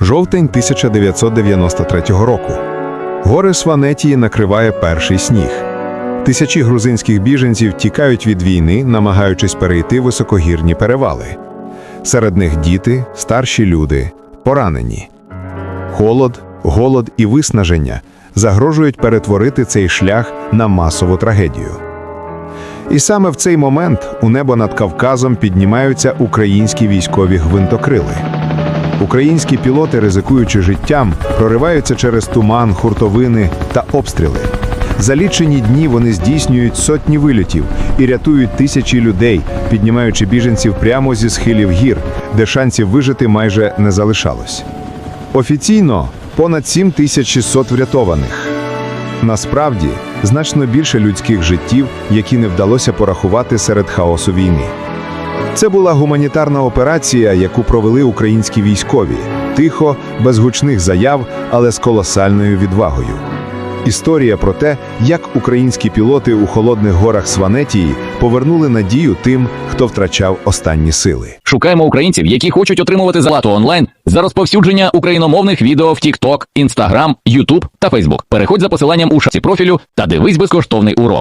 Жовтень 1993 року. Гори Сванетії накриває перший сніг. Тисячі грузинських біженців тікають від війни, намагаючись перейти високогірні перевали. Серед них діти, старші люди, поранені. Холод, голод і виснаження загрожують перетворити цей шлях на масову трагедію. І саме в цей момент у небо над Кавказом піднімаються українські військові гвинтокрили. Українські пілоти, ризикуючи життям, прориваються через туман, хуртовини та обстріли. За лічені дні вони здійснюють сотні вильотів і рятують тисячі людей, піднімаючи біженців прямо зі схилів гір, де шансів вижити майже не залишалось. Офіційно понад 7600 врятованих. Насправді значно більше людських життів, які не вдалося порахувати серед хаосу війни. Це була гуманітарна операція, яку провели українські військові, тихо, без гучних заяв, але з колосальною відвагою. Історія про те, як українські пілоти у холодних горах Сванетії повернули надію тим, хто втрачав останні сили. Шукаємо українців, які хочуть отримувати зарплату онлайн за розповсюдження україномовних відео в TikTok, Instagram, YouTube та Facebook. Переходь за посиланням у шапці профілю та дивись безкоштовний урок.